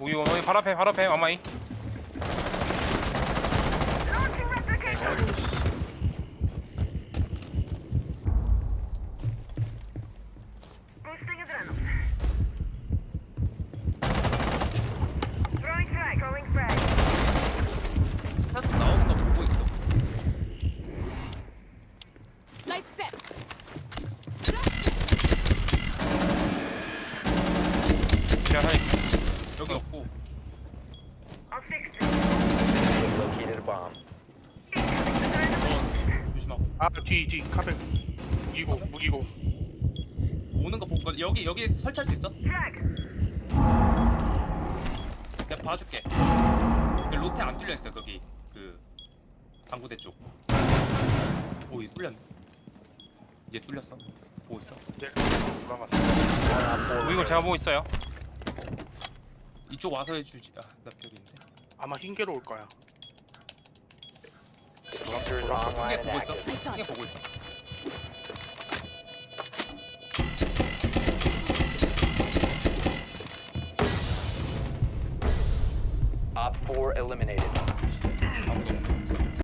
무기고 너희 발 앞에 발 앞에 어마이 frag. 하나 나오는 거 보고 있어. Light set. 자 사이 여기 없고. I'll fix this. Located a bomb. 조심하고. 아뒤뒤 카페 무기고 무기고 오는 거 보고 여기 여기 설치할 수 있어? 내가 봐줄게. 그 로테 안 뚫려 있어 거기 그 방구대 쪽. 오, 이 뚫렸네. 얘 뚫렸어. 보고 있어. 네 op four 무기고 제가 보고 있어요 이쪽 와서 해주지. 아, 나 벽이 있는데. 아마 흰개로 올 거야 is online and 보고 있어. active. 크게 보고 있어. Op 4 eliminated.